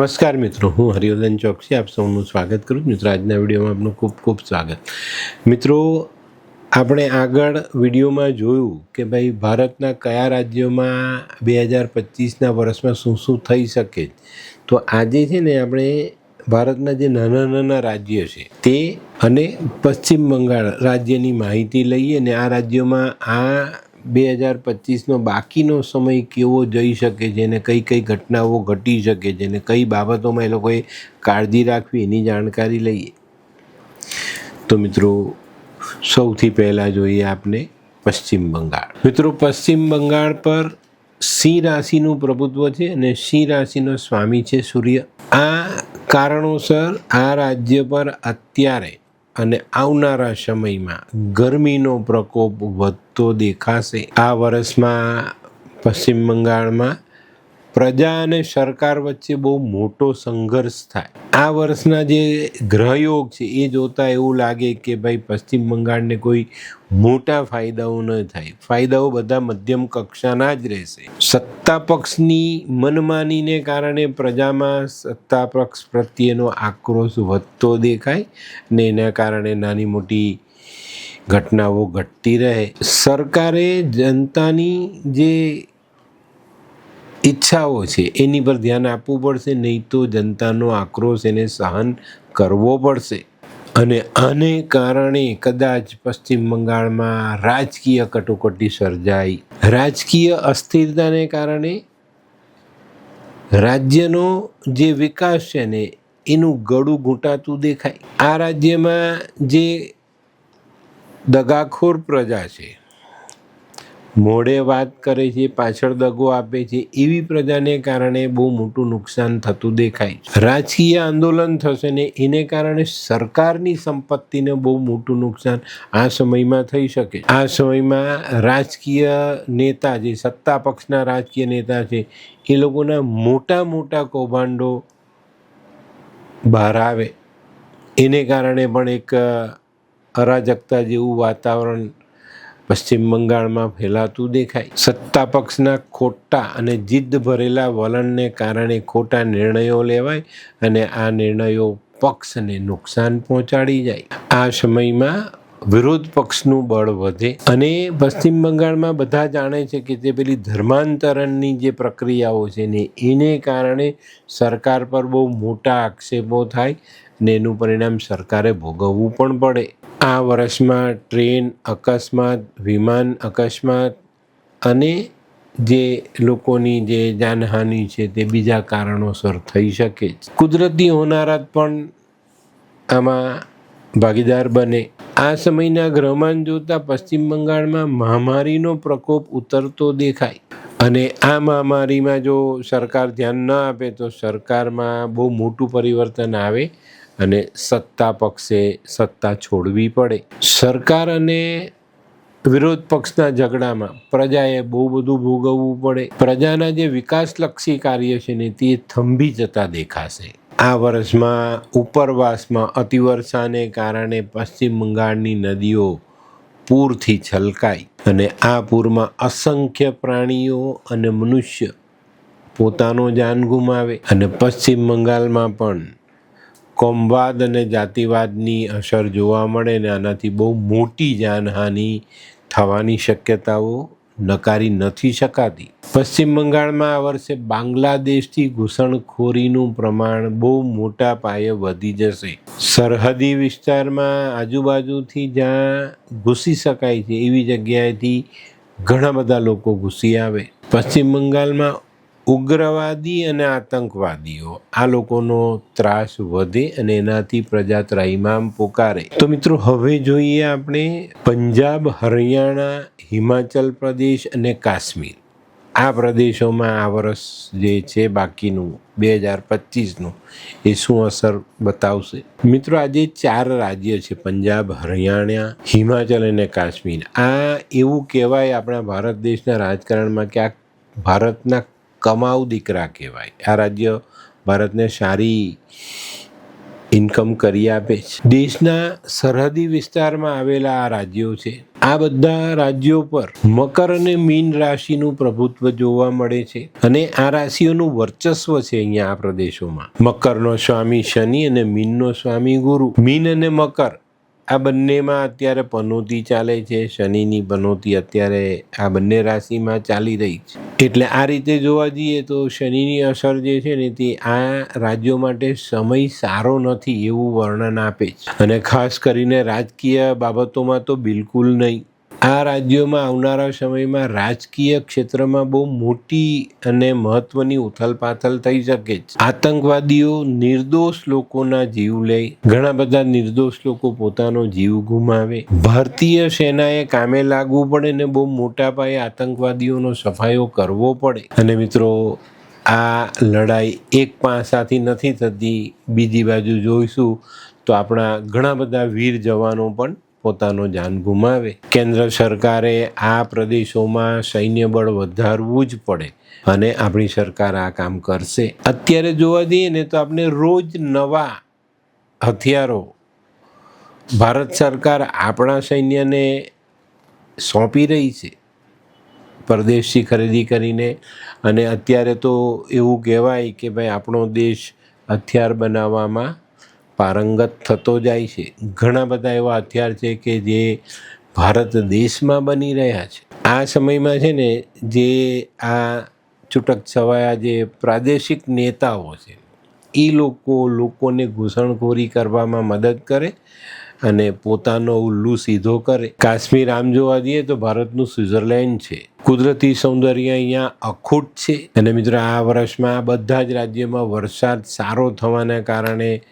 નમસ્કાર મિત્રો, હું હરિવર્ધન ચોકસી, આપ સૌનું સ્વાગત કરું છું. મિત્રો, આજના વિડીયોમાં આપનું ખૂબ ખૂબ સ્વાગત. મિત્રો, આપણે આગળ વિડીયોમાં જોયું કે ભાઈ, ભારતના કયા રાજ્યોમાં બે હજાર પચીસના વર્ષમાં શું શું થઈ શકે. તો આજે છે ને આપણે ભારતના જે નાના નાના રાજ્ય છે, તે અને પશ્ચિમ બંગાળ રાજ્યની માહિતી લઈએ અને આ રાજ્યોમાં આ બે હજાર પચીસનો બાકીનો સમય કેવો જઈ શકે અને કઈ કઈ ઘટનાઓ ઘટી શકે છે અને કઈ બાબતોમાં એ લોકોએ કાળજી રાખવી એની જાણકારી લઈએ? તો મિત્રો, સૌથી પહેલાં જોઈએ આપને પશ્ચિમ બંગાળ. મિત્રો, પશ્ચિમ બંગાળ પર સિંહ રાશિનું પ્રભુત્વ છે અને સિંહ રાશિનો સ્વામી છે સૂર્ય. આ કારણોસર આ રાજ્ય પર અત્યારે અને આવનારા સમયમાં ગરમીનો પ્રકોપ વધતો દેખાશે. આ વર્ષમાં પશ્ચિમ બંગાળમાં પ્રજા અને સરકાર વચ્ચે બહુ મોટો સંઘર્ષ થાય. આ વર્ષના જે ગ્રહયોગ છે, એ જોતાં એવું લાગે કે ભાઈ, પશ્ચિમ બંગાળને કોઈ મોટા ફાયદાઓ ન થાય. ફાયદાઓ બધા મધ્યમ કક્ષાના જ રહેશે. સત્તા પક્ષની મનમાનીને કારણે પ્રજામાં સત્તા પક્ષ પ્રત્યેનો આક્રોશ વધતો દેખાય ને એના કારણે નાની મોટી ઘટનાઓ ઘટતી રહે. સરકારે જનતાની જે ઈચ્છાઓ છે, એની પર ધ્યાન આપવું પડશે, નહીં તો જનતાનો આક્રોશ એને સહન કરવો પડશે. અને આને કારણે કદાચ પશ્ચિમ બંગાળમાં રાજકીય કટોકટી સર્જાઈ. રાજકીય અસ્થિરતાને કારણે રાજ્યનો જે વિકાસ છે ને, એનું ગળું ઘૂંટાતું દેખાય. આ રાજ્યમાં જે દગાખોર પ્રજા છે મોડે વાત કરે છે, પાછળ દગો આપે છે, એવી પ્રજાને કારણે બહુ મોટું નુકસાન થતું દેખાય. રાજકીય આંદોલન થશે ને એને કારણે સરકારની સંપત્તિને બહુ મોટું નુકસાન આ સમયમાં થઈ શકે. આ સમયમાં રાજકીય નેતા જે સત્તા પક્ષના રાજકીય નેતા છે, એ લોકોના મોટા મોટા કૌભાંડો બહાર આવે. એને કારણે પણ એક અરાજકતા જેવું વાતાવરણ પશ્ચિમ બંગાળમાં ફેલાતું દેખાય. સત્તા પક્ષના ખોટા અને જીદ્દ ભરેલા વલણને કારણે ખોટા નિર્ણયો લેવાય અને આ નિર્ણયો પક્ષને નુકસાન પહોંચાડી જાય. આ સમયમાં વિરોધ પક્ષનું બળ વધે અને પશ્ચિમ બંગાળમાં બધા જાણે છે કે તે પેલી ધર્માંતરણની જે પ્રક્રિયાઓ છે ને એને કારણે સરકાર પર બહુ મોટા આક્ષેપો થાય ને એનું પરિણામ સરકારે ભોગવવું પણ પડે. આ વર્ષમાં ટ્રેન અકસ્માત, વિમાન અકસ્માત અને જે લોકોની જે જાનહાનિ છે તે બીજા કારણોસર થઈ શકે છે. કુદરતી હોનારત પણ આમાં ભાગીદાર બને. આ સમયના ગ્રહમાન જોતા પશ્ચિમ બંગાળમાં મહામારીનો પ્રકોપ ઉતરતો દેખાય. અને આ મહામારીમાં જો સરકાર ધ્યાન ન આપે તો સરકારમાં બહુ મોટું પરિવર્તન આવે અને સત્તા પક્ષે સત્તા છોડવી પડે. સરકાર અને વિરોધ પક્ષના ઝઘડામાં પ્રજાએ બહુ બધું ભોગવવું પડે. પ્રજાના જે વિકાસલક્ષી કાર્ય છે ને તે થંભી જતા દેખાશે. આ વર્ષમાં ઉપરવાસમાં અતિવર્ષાને કારણે પશ્ચિમ બંગાળની નદીઓ પૂરથી છલકાઈ અને આ પૂરમાં અસંખ્ય પ્રાણીઓ અને મનુષ્ય પોતાનો જાન ગુમાવે અને પશ્ચિમ બંગાળમાં પણ કોમવાદ અને જાતિવાદની અસર જોવા મળે ને આનાથી બહુ મોટી જાનહાનિ થવાની શક્યતાઓ નકારી નથી શકાતી. પશ્ચિમ બંગાળમાં આ વર્ષે બાંગ્લાદેશથી ઘૂસણખોરીનું પ્રમાણ બહુ મોટા પાયે વધી જશે. સરહદી વિસ્તારમાં આજુબાજુથી જ્યાં ઘૂસી શકાય છે એવી જગ્યાએથી ઘણા બધા લોકો ઘૂસી આવે. પશ્ચિમ બંગાળમાં ઉગ્રવાદી અને આતંકવાદીઓ. આ લોકોનો ત્રાસ વધે અને એનાથી પ્રજા ત્રાહિમામ પોકારે. તો મિત્રો, હવે જોઈએ આપણે પંજાબ, હરિયાણા, હિમાચલ પ્રદેશ અને કાશ્મીર. આ પ્રદેશોમાં આ વર્ષ જે છે બાકીનું, બે હજાર પચીસનું, એ શું અસર બતાવશે? મિત્રો, આજે ચાર રાજ્ય છે, પંજાબ, હરિયાણા, હિમાચલ અને કાશ્મીર. આ એવું કહેવાય આપણા ભારત દેશના રાજકારણમાં કે આ ભારતના કમાઉ દીકરા કહેવાય. આ રાજ્ય ભારતને સારી ઇન્કમ કરી આપે છે. દેશના સરહદી વિસ્તારમાં આવેલા આ રાજ્યો છે. આ બધા રાજ્યો પર મકર અને મીન રાશિનું પ્રભુત્વ જોવા મળે છે અને આ રાશિઓનું વર્ચસ્વ છે અહીંયા આ પ્રદેશોમાં. મકરનો સ્વામી શનિ અને મીનનો સ્વામી ગુરુ. મીન અને મકર આ બંનેમાં અત્યારે પનોતી ચાલે છે. શનિની પનોતી અત્યારે આ બંને રાશિમાં ચાલી રહી છે. એટલે આ રીતે જોવા જઈએ તો શનિની અસર જે છે ને તે આ રાજ્યો માટે સમય સારો નથી એવું વર્ણન આપે છે. અને ખાસ કરીને રાજકીય બાબતોમાં તો બિલકુલ નહીં. આ રાજ્યોમાં આવનારા સમયમાં રાજકીય ક્ષેત્રમાં બહુ મોટી અને મહત્વની ઉથલપાથલ થઈ શકે છે. આતંકવાદીઓ નિર્દોષ લોકોના જીવ લે, ઘણા બધા નિર્દોષ લોકો પોતાનો જીવ ગુમાવે. ભારતીય સેનાએ કામે લાગવું પડે ને બહુ મોટા પાયે આતંકવાદીઓનો સફાયો કરવો પડે. અને મિત્રો, આ લડાઈ એક પાસાથી નથી થતી. બીજી બાજુ જોઈશું તો આપણા ઘણા બધા વીર જવાનો પણ પોતાનો જાન ગુમાવે. કેન્દ્ર સરકારે આ પ્રદેશોમાં સૈન્ય બળ વધારવું જ પડે અને આપણી સરકાર આ કામ કરશે. અત્યારે જોવા જઈએ ને તો આપણે રોજ નવા હથિયારો ભારત સરકાર આપણા સૈન્યને સોંપી રહી છે પરદેશથી ખરીદી કરીને. અને અત્યારે તો એવું કહેવાય કે ભાઈ આપણો દેશ હથિયાર બનાવવામાં પારંગત થતો જાય છે. ઘણા બધા એવા હથિયાર છે કે જે ભારત દેશમાં બની રહ્યા છે. આ સમયમાં છે ને જે આ છૂટક છવાયા જે પ્રાદેશિક નેતાઓ છે એ લોકો લોકોને ઘૂસણખોરી કરવામાં મદદ કરે અને પોતાનો ઉલ્લુ સીધો કરે. કાશ્મીર આમ જોવા જઈએ તો ભારતનું સ્વિટ્ઝરલેન્ડ છે. કુદરતી સૌંદર્ય અહીંયા અખૂટ છે. અને મિત્રો આ વર્ષમાં બધા જ રાજ્યોમાં વરસાદ સારો થવાના કારણે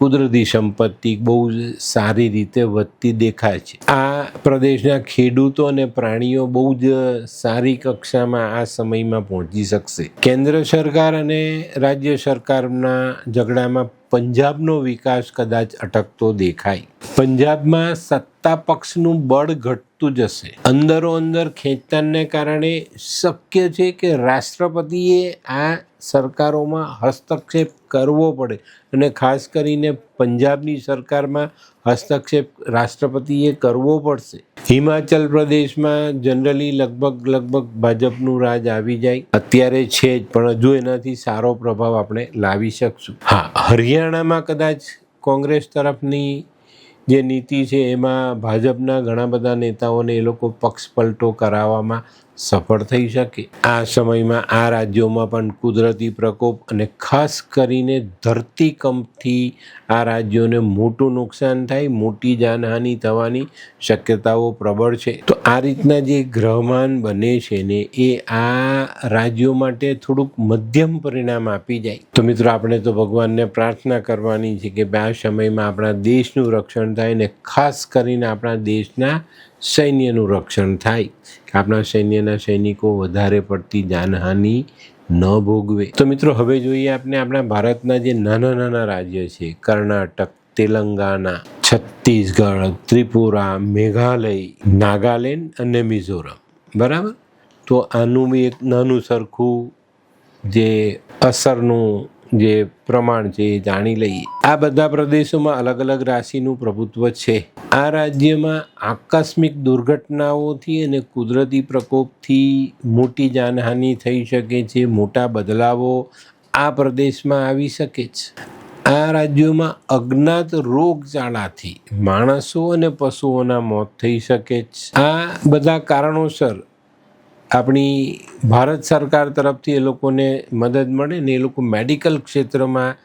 કુદરતી સંપત્તિ બહુ સારી રીતે વધતી દેખાય છે. આ પ્રદેશના ખેડૂતો અને પ્રાણીઓ બહુ જ સારી કક્ષામાં આ સમયમાં પહોંચી શકશે. કેન્દ્ર સરકાર અને રાજ્ય સરકારના ઝઘડામાં પંજાબનો વિકાસ કદાચ અટકતો દેખાય. પંજાબમાં સત્તા પક્ષનું બળ ઘટતું જશે. અંદરો અંદર ખેંચતાણને કારણે શક્ય છે કે રાષ્ટ્રપતિએ આ સરકારોમાં હસ્તક્ષેપ કરવો પડે અને ખાસ કરીને પંજાબની સરકારમાં હસ્તક્ષેપ રાષ્ટ્રપતિએ કરવો પડશે. હિમાચલ પ્રદેશમાં જનરલી લગભગ લગભગ ભાજપનું રાજ આવી જાય. અત્યારે છે જ, પણ હજુ એનાથી સારો પ્રભાવ આપણે લાવી શકશું. હા, હરિયાણામાં કદાચ કોંગ્રેસ તરફની જે નીતિ છે, એમાં ભાજપના ઘણા બધા નેતાઓને એ લોકો પક્ષ પલટો કરાવવામાં સફળ થઈ શકે. આ સમયમાં આ રાજ્યોમાં પણ કુદરતી પ્રકોપ અને ખાસ કરીને ધરતીકંપથી આ રાજ્યોને મોટું નુકસાન થાય, મોટી જાનહાનિ થવાની શક્યતાઓ પ્રબળ છે. તો આ રીતના જે ગ્રહમાન બને છે ને, એ આ રાજ્યો માટે થોડુંક મધ્યમ પરિણામ આપી જાય. તો મિત્રો, આપણે તો ભગવાનને પ્રાર્થના કરવાની છે કે આ સમયમાં આપણા દેશનું રક્ષણ થાય ને ખાસ કરીને આપણા દેશના સૈન્યનું રક્ષણ થાય. કે આપણા સૈન્યના સૈનિકો વધારે પડતી જાનહાનિ ન ભોગવે. તો મિત્રો, હવે જોઈએ આપણે આપણા ભારતના જે નાના નાના રાજ્ય છે, કર્ણાટક, તેલંગાના, છત્તીસગઢ, ત્રિપુરા, મેઘાલય, નાગાલેન્ડ અને મિઝોરમ. બરાબર? તો આનું બી એક નાનું સરખું જે અસરનું જે પ્રમાણ છે એ જાણી લઈએ. આ બધા પ્રદેશોમાં અલગ અલગ રાશિનું પ્રભુત્વ છે. આ રાજ્યમાં આકસ્મિક દુર્ઘટનાઓથી અને કુદરતી પ્રકોપથી મોટી જાનહાનિ થઈ શકે છે, મોટા બદલાવો આ પ્રદેશમાં આવી શકે છે. આ રાજ્યોમાં અજ્ઞાત રોગચાળાથી માણસો અને પશુઓના મોત થઈ શકે છે. આ બધા કારણોસર આપણી ભારત સરકાર તરફથી એ લોકોને મદદ મળે ને એ લોકો મેડિકલ ક્ષેત્રમાં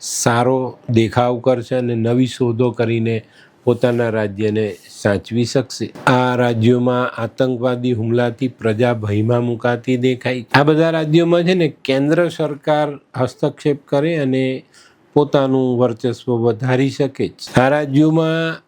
સારો દેખાવ કરશે અને નવી શોધો કરીને પોતાના રાજ્યને સાચવી શકશે. આ રાજ્યોમાં આતંકવાદી હુમલાથી પ્રજા ભયમાં મુકાતી દેખાય. આ બધા રાજ્યોમાં છે ને કેન્દ્ર સરકાર હસ્તક્ષેપ કરે અને પોતાનું વર્ચસ્વ વધારી શકે છે આ રાજ્યોમાં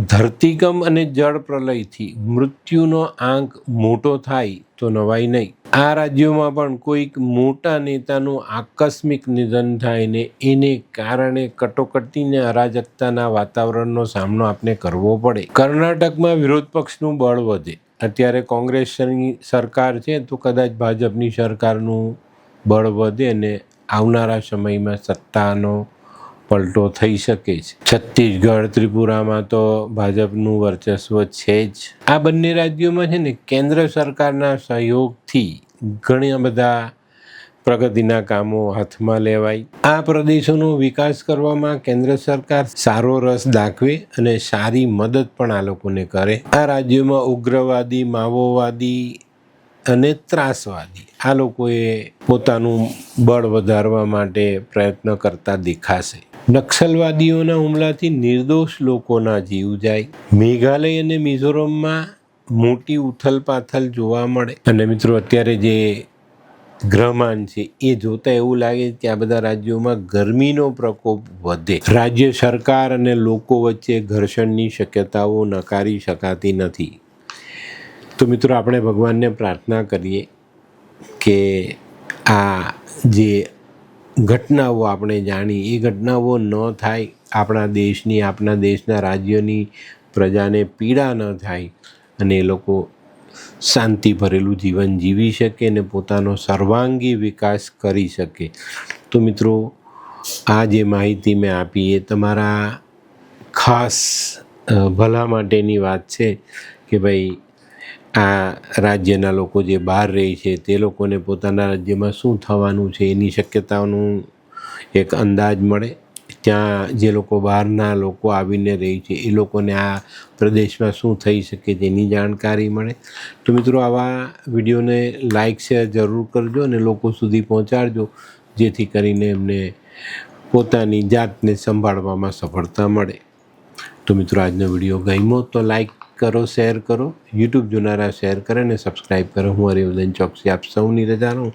ધરતીકંપ અને જળ પ્રલયથી મૃત્યુનો આંક મોટો થાય તો નવાઈ નહીં. આ રાજ્યોમાં પણ કોઈક મોટા નેતાનું આકસ્મિક નિધન થાય ને એને કારણે કટોકટીને અરાજકતાના વાતાવરણનો સામનો આપણે કરવો પડે. કર્ણાટકમાં વિરોધ પક્ષનું બળ વધે. અત્યારે કોંગ્રેસની સરકાર છે તો કદાચ ભાજપની સરકારનું બળ વધે ને આવનારા સમયમાં સત્તાનો પલટો થઈ શકે છે. છત્તીસગઢ, ત્રિપુરામાં તો ભાજપનું વર્ચસ્વ છે જ. આ બંને રાજ્યોમાં છે ને કેન્દ્ર સરકારના સહયોગથી ઘણા બધા પ્રગતિના કામો હાથમાં લેવાય. આ પ્રદેશોનો વિકાસ કરવામાં કેન્દ્ર સરકાર સારો રસ દાખવે અને સારી મદદ પણ આ લોકોને કરે. આ રાજ્યોમાં ઉગ્રવાદી, માઓવાદી અને ત્રાસવાદી આ લોકોએ પોતાનું બળ વધારવા માટે પ્રયત્ન કરતા દેખાશે. નક્સલવાદીઓના હુમલાથી નિર્દોષ લોકોના જીવ જાય. મેઘાલય અને મિઝોરમમાં મોટી ઉથલપાથલ જોવા મળે. અને મિત્રો, અત્યારે જે ગ્રહમાન છે, એ જોતા એવું લાગે કે આ બધા રાજ્યોમાં ગરમીનો પ્રકોપ વધે. રાજ્ય સરકાર અને લોકો વચ્ચે ઘર્ષણની શક્યતાઓ નકારી શકાતી નથી. તો મિત્રો, આપણે ભગવાનને પ્રાર્થના કરીએ કે આ જે ઘટનાઓ આપણે જાણી એ ઘટનાઓ ન થાય આપણા દેશની, આપણા દેશના રાજ્યોની પ્રજાને પીડા ન થાય અને એ લોકો શાંતિ ભરેલું જીવન જીવી શકે અને પોતાનો સર્વાંગી વિકાસ કરી શકે. તો મિત્રો, આ જે માહિતી મેં આપી એ તમારા ખાસ ભલા માટેની વાત છે કે ભાઈ આ રાજ્યના લોકો જે બહાર રહે છે, તે લોકોને પોતાના રાજ્યમાં શું થવાનું છે, એની શક્યતાઓનું એક અંદાજ મળે. ત્યાં જે લોકો બહારના લોકો આવીને રહે છે, એ લોકોને આ પ્રદેશમાં શું થઈ શકે તેની જાણકારી મળે. તો મિત્રો, આવા વિડીયોને લાઇક શેર જરૂર કરજો અને લોકો સુધી પહોંચાડજો, જેથી કરીને એમને પોતાની જાતને સંભાળવામાં સફળતા મળે. તો મિત્રો, આજનો વીડિયો ગમ્યો તો લાઈક કરો, શેર કરો. યુટ્યુબ જોનારા શેર કરે અને સબસ્ક્રાઈબ કરો. હું હરિવર્ધન ચોકસી આપ સૌની રજા રહું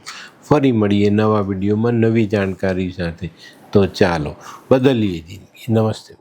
ફરી મળીએ નવા વિડીયોમાં નવી જાણકારી સાથે. તો ચાલો, બદલીએ જિંદગી. નમસ્તે.